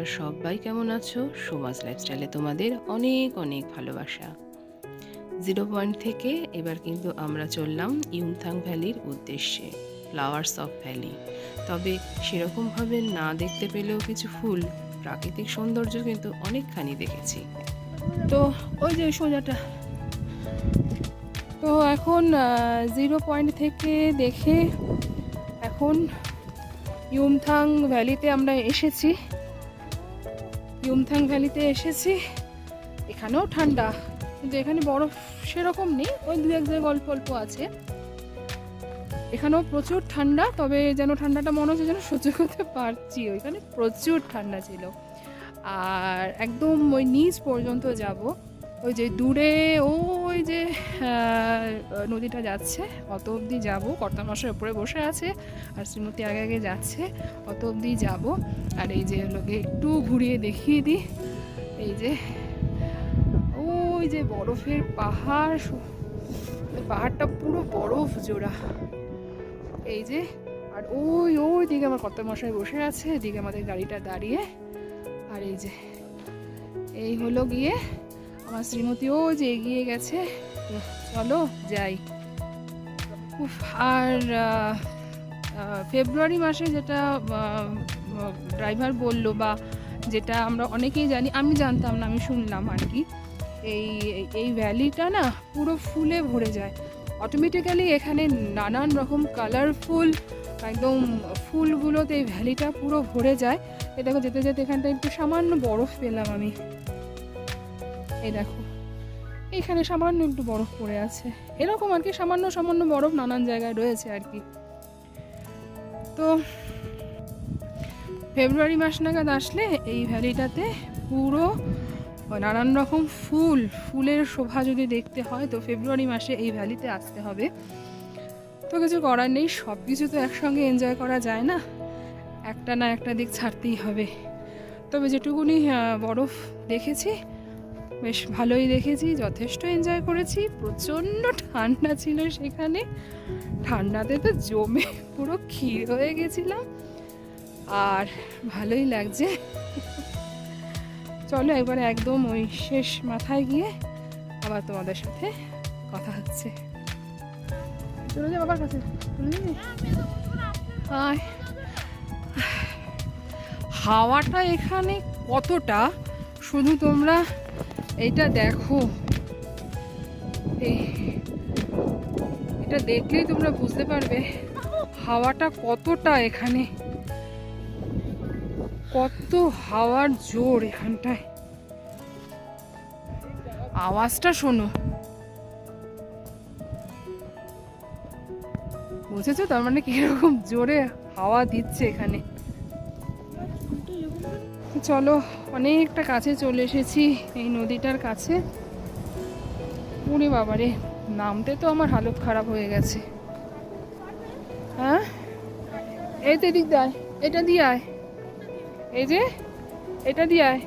তোমরা সবাই কেমন আছো? সমাজ লাইফস্টাইলে তোমাদের অনেক অনেক ভালোবাসা। জিরো পয়েন্ট থেকে এবার কিন্তু আমরা চললাম ইউমথাং ভ্যালির উদ্দেশ্যে ফ্লাওয়ার্স অফ ভ্যালি তবে সেরকমভাবে না দেখতে পেলেও কিছু ফুল, প্রাকৃতিক সৌন্দর্য কিন্তু অনেকখানি দেখেছি। তো ওই যে সোজাটা। তো এখন জিরো পয়েন্ট থেকে দেখে এখন ইউমথাং ভ্যালিতে আমরা এসেছি। ইউমথাং ভ্যালিতে এসেছি। এখানেও ঠান্ডা, কিন্তু এখানে বরফ সেরকম নেই, ওই দু এক জায়গায় অল্প অল্প আছে। এখানেও প্রচুর ঠান্ডা, তবে যেন ঠান্ডাটা মনে হচ্ছে যেন সহ্য করতে পারছি, ওইখানে প্রচুর ঠান্ডা ছিল। আর একদম ওই নিচ পর্যন্ত যাব। ওই যে দূরে ওই যে নদীটা যাচ্ছে, অত অবধি যাব। কর্তামশাই উপরে বসে আছে, আর শ্রীমতী আগে আগে যাচ্ছে, অত অবধি যাব। আর এই যে লোকে একটু ঘুরিয়ে দেখিয়ে দিই, এই যে ওই যে বরফের পাহাড় পাহাড়টা পুরো বরফ জোড়া। এই যে, আর ওই ওই দিকে আমার কর্তামশাই বসে আছে, এদিকে আমাদের গাড়িটা দাঁড়িয়ে। আর এই যে, এই হলো গিয়ে আমার শ্রীমতীও যে এগিয়ে গেছে চলো যাই। আর ফেব্রুয়ারি মাসে যেটা ড্রাইভার বলল বা যেটা আমরা অনেকেই জানি, আমি জানতাম না, আমি শুনলাম আর কি, এই এই ভ্যালিটা না পুরো ফুলে ভরে যায়। অটোমেটিক্যালি এখানে নানান রকম কালারফুল একদম ফুলগুলোতে এই ভ্যালিটা পুরো ভরে যায়। দেখো, যেতে যেতে এখানটা একটু সামান্য বরফ পেলাম আমি। এই দেখো। এইখানে সামান্য একটু বরফ পড়ে আছে। এরকম আর কি, সামান্য সামান্য বরফ নানান জায়গায় রয়েছে আর কি। তো ফেব্রুয়ারি মাস নাগাদ আসলে এই ভ্যালিটাতে পুরো নানান রকম ফুল, ফুলের শোভা যদি দেখতে হয়, তো ফেব্রুয়ারি মাসে এই ভ্যালিতে আসতে হবে। তো কিছু করার নেই সব কিছু তো একসঙ্গে এনজয় করা যায় না। একটা না একটা দিক ছাড়তেই হবে। তবে যেটুকুনি বরফ দেখেছি বেশ ভালোই দেখেছি, যথেষ্ট এনজয় করেছি। প্রচণ্ড ঠান্ডা ছিল সেখানে। ঠান্ডাতে তো জমে পুরো ক্ষীর হয়ে গেছিলাম। আর ভালোই লাগছে। চলো এবারে একদম ওই শেষ মাথায় গিয়ে আবার তোমাদের সাথে কথা হচ্ছে। চলে যা বাবার কাছে। হাওয়াটা এখানে কতটা? শুধু তোমরা এইটা দেখো। এটা দেখলেই তোমরা বুঝতে পারবে হাওয়াটা কতটা এখানে। কত হাওয়ার জোর এখানটায়। আওয়াজটা শোনো। বুঝেছ? তার মানে কীরকম জোরে হাওয়া দিচ্ছে এখানে। চলো, অনেকটা কাছে চলে এসেছি এই নদীটার কাছে। উড়ে বাবারে, নামতে তো আমার হালত খারাপ হয়ে গেছে। হ্যাঁ? এই তো এদিক দেয় এটা দিয়ে আয়। এই যে, এটা দিয়ে আয়।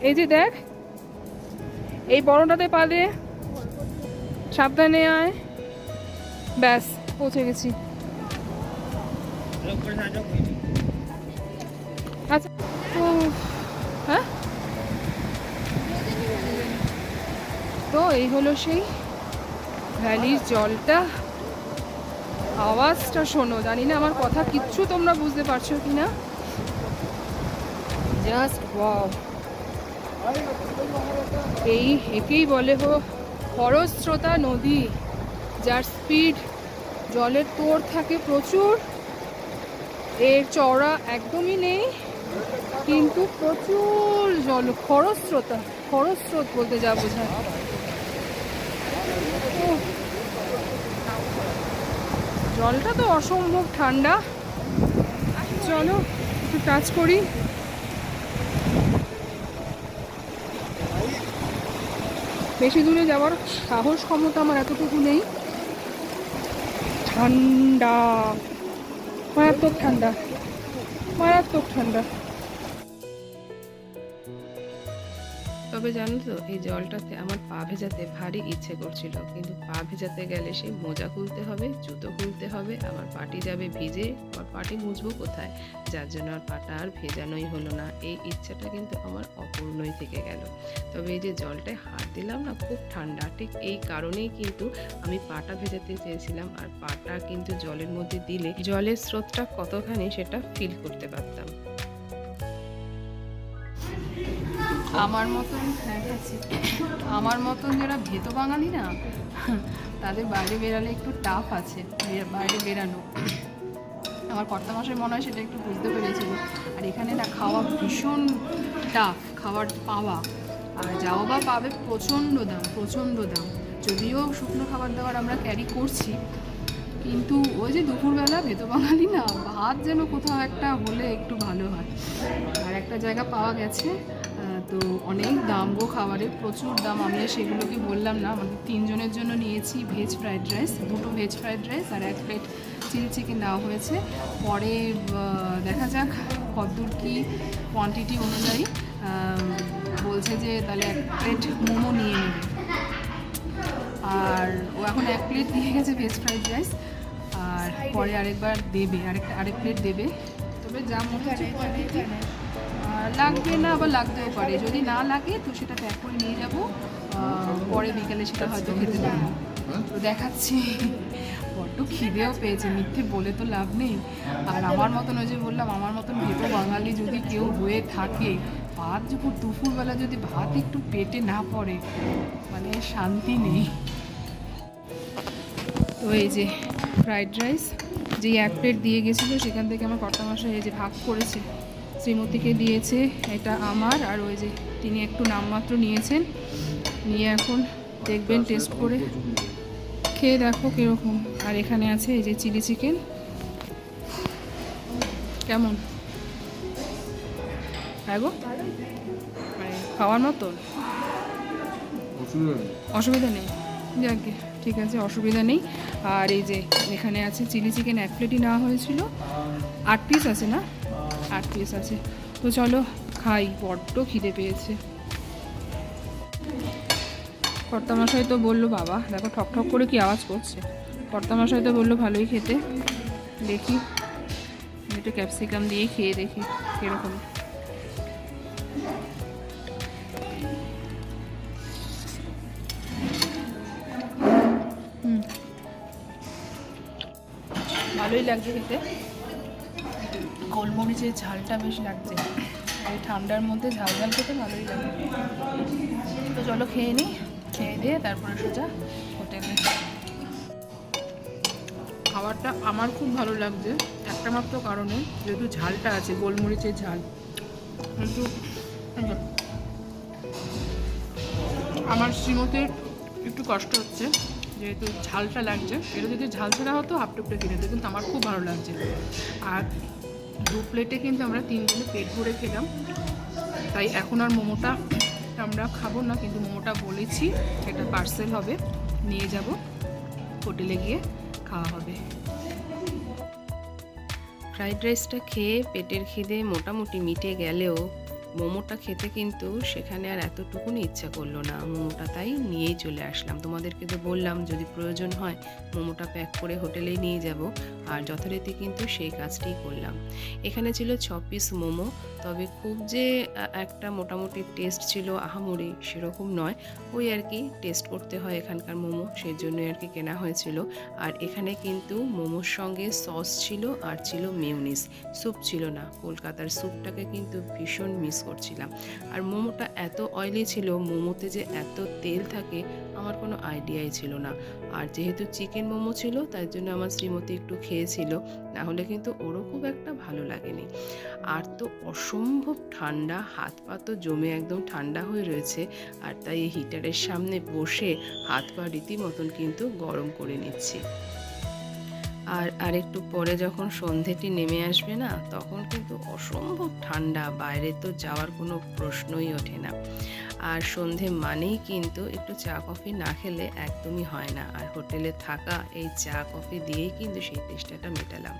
এই যে দেখ, এই বড়টাতে পা দে। সাবধানে আয়। ব্যাস, পৌঁছে গেছি। হ্যাঁ? তো এই হলো সেই ভ্যালির জলটা। আওয়াজটা শোনো, জানি না আমার কথা কিচ্ছু তোমরা বুঝতে পারছ কি না জাস্ট এই একেই বলে হো খরস্রোতা নদী, যার স্পিড জলের তোর থাকে প্রচুর। এর চওড়া একদমই নেই। কিন্তু প্রচুর জল, খরস্রোতা, খরস্রোত বলতে যা বোঝায়। জলটা তো অসম্ভব ঠান্ডা। চলো, একটু টাচ করি। বেশি দূরে যাওয়ার সাহস, ক্ষমতা আমার এতটুকু নেই। ঠান্ডা। মারাত্মক ঠান্ডা। মারাত্মক ঠান্ডা। তবে জানো তো, এই জলটাতে আমার পা ভেজাতে ভারী ইচ্ছে করছিল। কিন্তু পা ভেজাতে গেলে সেই মোজা খুলতে হবে, জুতো খুলতে হবে, আমার পাটি যাবে ভিজে আর পাটি মুছবো কোথায়? যার জন্য আর পাটা আর ভেজানোই হলো না। এই ইচ্ছাটা কিন্তু আমার অপূর্ণই থেকে গেল। তবে এই যে জলটায় হাত দিলাম না, খুব ঠান্ডা। ঠিক এই কারণেই কিন্তু আমি পাটা ভেজাতে চেয়েছিলাম, আর পাটা কিন্তু জলের মধ্যে দিলে জলের স্রোতটা কতখানি সেটা ফিল করতে পারতাম। আমার মতন হ্যাঁ, খাচ্ছি। আমার মতন যারা ভেত বাঙালি না তাদের বাইরে বেরালে একটু টাফ আছে বাইরে বেরানো। আমার কর্তা মাসের মনে হয় সেটা একটু বুঝতে পেরেছিল। আর এখানে না খাওয়া ভীষণ টাফ খাবার পাওয়া। আর যাও বা পাবে প্রচণ্ড দাম প্রচণ্ড দাম। যদিও শুকনো খাবার দাবার আমরা ক্যারি করছি কিন্তু ওই যে দুপুরবেলা ভেতো বাঙালি না ভাত যেন কোথাও একটা হলে একটু ভালো হয়। আর একটা জায়গা পাওয়া গেছে তো অনেক দাম গো খাবারের প্রচুর দাম। আমি আর সেগুলোকে বললাম না আমাদের তিনজনের জন্য নিয়েছি ভেজ ফ্রাইড রাইস দুটো ভেজ ফ্রাইড রাইস আর এক প্লেট চিলি চিকেন নেওয়া হয়েছে। পরে দেখা যাক কতদূর কী কোয়ান্টিটি অনুযায়ী বলছে যে তাহলে এক প্লেট মোমো নিয়ে নেবে। আর ও এখন এক প্লেট দিয়ে গেছে ভেজ ফ্রাইড রাইস আর পরে আরেকবার দেবে আরেকটা আরেক প্লেট দেবে। তবে যা মনে আহ, লাগবে না আবার লাগতেও পারে। যদি না লাগে, তো সেটা প্যাক করে নিয়ে যাব। পরে বিকেলে সেটা হয়তো খেতে পারব তো দেখাচ্ছি। বড্ড খিদেও পেয়েছে। মিথ্যে বলে তো লাভ নেই। আর আমার মতন ওই যে বললাম, আমার মতন ভেতো বাঙালি যদি কেউ হয়ে থাকে ভাত যখন দুপুরবেলা যদি ভাত একটু পেটে না পড়ে মানে শান্তি নেই। তো এই যে ফ্রাইড রাইস যেই এক প্লেট দিয়ে গেছিল, সেখান থেকে আমার কর্তা মশাই এই যে ভাগ করেছে। শ্রীমতীকে দিয়েছে এটা আমার আর ওই যে তিনি একটু নামমাত্র নিয়েছেন। নিয়ে এখন দেখবেন টেস্ট করে। খেয়ে দেখো কীরকম। আর এখানে আছে এই যে চিলি চিকেন। কেমন? হ্যাঁ গো। মানে খাওয়ার মতন? অসুবিধা নেই। যাকে ঠিক আছে অসুবিধা নেই। আর এই যে এখানে আছে চিলি চিকেন এক প্লেটই নেওয়া হয়েছিল। আট পিস আছে না? আট পিস আছে। তো চলো খাই, বড্ড খিদে পেয়েছে। কর্তামশাই তো বলল, বাবা, দেখো ঠক ঠক করে কি আওয়াজ করছে? কর্তামশাই তো বলল, ভালোই খেতে। দেখি, একটু ক্যাপসিকাম দিয়ে খেয়ে দেখি কীরকম। ভালোই লাগছে খেতে। গোলমরিচের ঝালটা বেশ লাগছে। এই ঠান্ডার মধ্যে ঝাল ঝাল খেতে ভালোই লাগে। তো চলো খেয়ে নিই খেয়ে দিয়ে তারপরে সোজা হোটেলে। খাবারটা আমার খুব ভালো লাগছে। একটা মাত্র কারণে যেহেতু ঝালটা আছে, গোলমরিচের ঝাল। কিন্তু আমার শ্রীমতের একটু কষ্ট হচ্ছে, যেহেতু ঝালটা লাগছে। এটা যদি ঝাল ছাড়া হতো হাফ টুকরে কিনে দিত, কিন্তু আমার খুব ভালো লাগছে। আর দু প্লেটে কিন্তু আমরা তিন তিনজনে পেট ভরে খেলাম। তাই এখন আর মোমোটা আমরা খাব না, কিন্তু মোমোটা বলেছি, এটা পার্সেল হবে। নিয়ে যাব, হোটেলে গিয়ে খাওয়া হবে। ফ্রাইড রাইসটা খেয়ে পেটের খিদে মোটামুটি মিটে গেলেও মোমোটা খেতে কিন্তু সেখানে আর এতটুকুনি ইচ্ছা করল না। মোমোটা তাই নিয়েই চলে আসলাম। তোমাদেরকে তো বললাম, যদি প্রয়োজন হয় মোমোটা প্যাক করে হোটেলেই নিয়ে যাব। আর যথারীতি কিন্তু সেই কাজটাই করলাম। এখানে ছিল ছ পিস মোমো। তবে খুব যে একটা মোটামুটি টেস্ট ছিল আহামরি সেরকম নয়। ওই আর কি টেস্ট করতে হয় এখানকার মোমো সেই জন্যই আর কি কেনা হয়েছিল। আর এখানে কিন্তু মোমোর সঙ্গে সস ছিল আর ছিল মিউনিস স্যুপ ছিল না। কলকাতার স্যুপটাকে কিন্তু ভীষণ মিস করছিলাম। আর মোমোটা এত অয়েলি ছিল, মোমোতে যে এত তেল থাকে, আমার কোনো আইডিয়াই ছিল না। আর যেহেতু চিকেন মোমো ছিল, তাই জন্য আমার শ্রীমতী একটু খেয়েছিল, না হলে কিন্তু ওরও খুব একটা ভালো লাগেনি। আর তো অসম্ভব ঠান্ডা, হাত পা তো জমে একদম ঠান্ডা হয়ে রয়েছে, আর তাই এই হিটারের সামনে বসে হাত পা রীতিমতন কিন্তু গরম করে নিচ্ছি। আর আরেকটু পরে যখন সন্ধেটি নেমে আসবে না, তখন কিন্তু অসম্ভব ঠান্ডা, বাইরে তো যাওয়ার কোনো প্রশ্নই ওঠে না। আর সন্ধে মানেই কিন্তু একটু চা কফি না খেলে একদমই হয় না। আর হোটেলে থাকা এই চা কফি দিয়েই কিন্তু সেই তেষ্টাটা মেটালাম।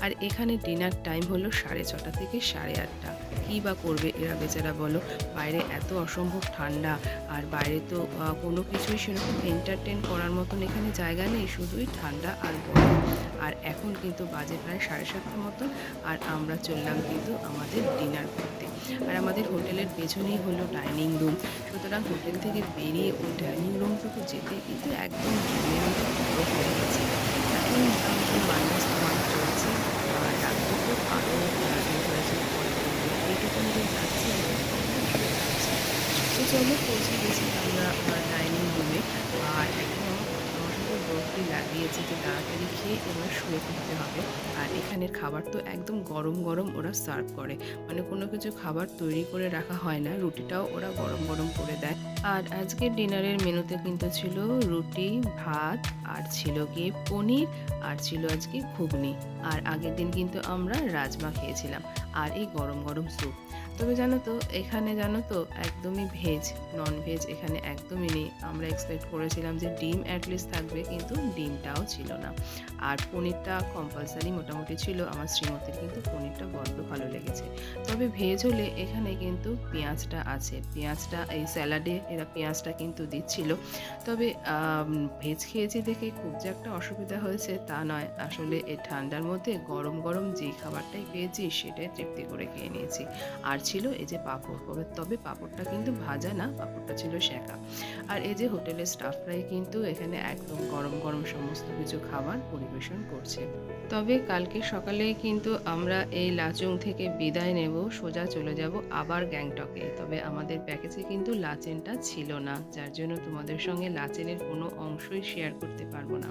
আর এখানে ডিনার টাইম হলো সাড়ে ছটা থেকে সাড়ে আটটা। কী বা করবে এরা বেচারা বলো? বাইরে এত অসম্ভব ঠান্ডা। আর বাইরে তো কোনো কিছুই সেরকম এন্টারটেন করার মতন এখানে জায়গা নেই। শুধুই ঠান্ডা আর গরম। আর এখন কিন্তু বাজে প্রায় সাড়ে সাতটা মতো আর আমরা চললাম কিন্তু আমাদের ডিনার করতে। আর আমাদের হোটেলের পেছনেই হলো ডাইনিং রুম। সুতরাং হোটেল থেকে বেরিয়ে ওই ডাইনিং রুমটুকু যেতে কিন্তু একদম বড় হয়ে গেছে। এখন মোটামুটি মাইনাস ওয়ান চলছে আর রাত্রে তো আরও যাচ্ছে তো চলো পৌঁছে গেছি আমরা ডাইনিং রুমে আর লাগিয়েছে যে তাড়াতাড়ি খেয়ে এবার শুয়ে পড়তে হবে। আর এখানের খাবার তো একদম গরম গরম ওরা সার্ভ করে। মানে কোনো কিছু খাবার তৈরি করে রাখা হয় না, রুটিটাও ওরা গরম গরম করে দেয়। আর আজকের ডিনারের মেনুতে কিন্তু ছিল রুটি, ভাত, আর ছিল কি পনির, আর ছিল আজকে ঘুগনি। আর আগের দিন কিন্তু আমরা রাজমা খেয়েছিলাম। আর এই গরম গরম স্যুপ। তবে জানো তো, এখানে জানো তো একদমই ভেজ নন ভেজ এখানে একদমই নেই। আমরা এক্সপেক্ট করেছিলাম যে ডিম অ্যাটলিস্ট থাকবে, কিন্তু ডিমটাও ছিল না। আর পনিরটা কম্পালসারি মোটামুটি ছিল আমার শ্রীমতীর, কিন্তু পনিরটা বড্ড ভালো লেগেছে। তবে ভেজ হলে এখানে কিন্তু পেঁয়াজটা আছে। পেঁয়াজটা, এই স্যালাডে এরা পেঁয়াজটা কিন্তু দিচ্ছিল। তবে ভেজ খেয়েছি দেখে খুব যে একটা অসুবিধা হয়েছে তা নয়। আসলে এই ঠান্ডার মধ্যে গরম গরম যে খাবারটাই পেয়েছি সেটাই তৃপ্তি করে খেয়ে নিয়েছি। আর ছিল, এই যে পাঁপড়। তবে পাঁপড়টা কিন্তু ভাজা না, পাঁপড়টা ছিল শেখা। আর এই যে হোটেলের স্টাফরাই কিন্তু এখানে একদম গরম গরম সমস্ত কিছু খাবার পরিবেশন করছে। তবে কালকে সকালে কিন্তু আমরা এই লাচুং থেকে বিদায় নেব, সোজা চলে যাব আবার গ্যাংটকে। তবে আমাদের প্যাকেজে কিন্তু লাচেনটা ছিল না, যার জন্য তোমাদের সঙ্গে লাচেনের কোনো অংশই শেয়ার করতে পারব না।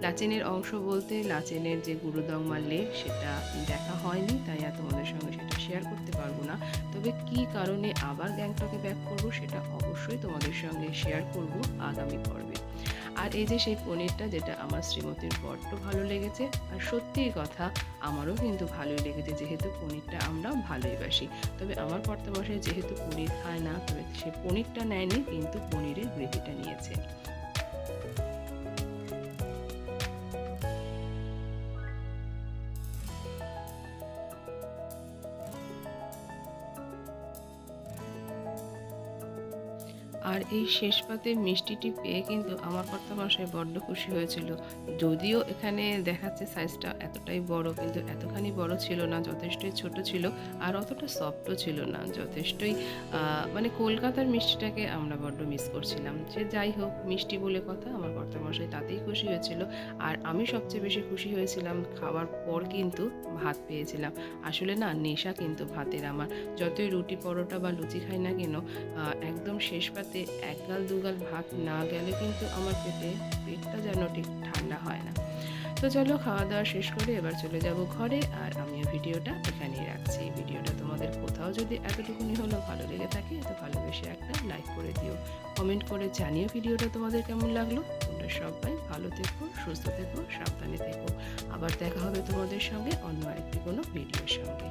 লাচেনের অংশ বলতে লাচেনের যে গুরুদংমা লেক, সেটা দেখা হয়নি, তাই আর তোমাদের সঙ্গে সেটা শেয়ার করতে পারব না। তবে কি কারণে আবার গ্যাংটকে ব্যাক করব সেটা অবশ্যই তোমাদের সঙ্গে শেয়ার করব আগামী পর্বে। আর এই যে সেই পনিরটা যেটা আমার শ্রীমতীর বড্ড ভালো লেগেছে, আর সত্যিই কথা, আমারও কিন্তু ভালোই লেগেছে, যেহেতু পনিরটা আমরা ভালোই বাসি। তবে আমার কর্তামশাই যেহেতু পনির খায় না, তবে সে পনিরটা নেয়নি, কিন্তু পনিরের গ্রেভিটা নিয়েছে। আর এই শেষ পাতে মিষ্টিটি পেয়ে কিন্তু আমার কর্তামশাই বড্ড খুশি হয়েছিল। যদিও এখানে দেখাচ্ছে সাইজটা এতটাই বড়, কিন্তু এতখানি বড় ছিল না, যথেষ্টই ছোট ছিল আর অতটা সফটও ছিল না। যথেষ্টই মানে কলকাতার মিষ্টিটাকে আমরা বড্ড মিস করছিলাম। সে যাই হোক, মিষ্টি বলে কথা, আমার কর্তামশাই তাতেই খুশি হয়েছিল। আর আমি সবচেয়ে বেশি খুশি হয়েছিলাম খাওয়ার পর কিন্তু ভাত পেয়েছিলাম। আসলে না, নেশা কিন্তু ভাতের আমার। যতই রুটি পরোটা বা লুচি খাই না কেন একদম শেষ পাতে এক গাল দুগাল ভাত না গেলে কিন্তু আমার পেটে, পেটটা যেন ঠিক ঠান্ডা হয় না। তো চলো খাওয়া দাওয়া শেষ করে এবার চলে যাব ঘরে আর আমিও ভিডিওটা এখানেই রাখছি। ভিডিওটা তোমাদের কোথাও যদি এতটুকুনি হলো ভালো লেগে থাকে, তো ভালোবেসে একটা লাইক করে দিও। কমেন্ট করে জানিও ভিডিওটা তোমাদের কেমন লাগল। তোমরা সবাই ভালো থেকো, সুস্থ থেকো, সাবধানে থেকো। আবার দেখা হবে তোমাদের সঙ্গে অন্য আরেকটি কোনো ভিডিওর সঙ্গে।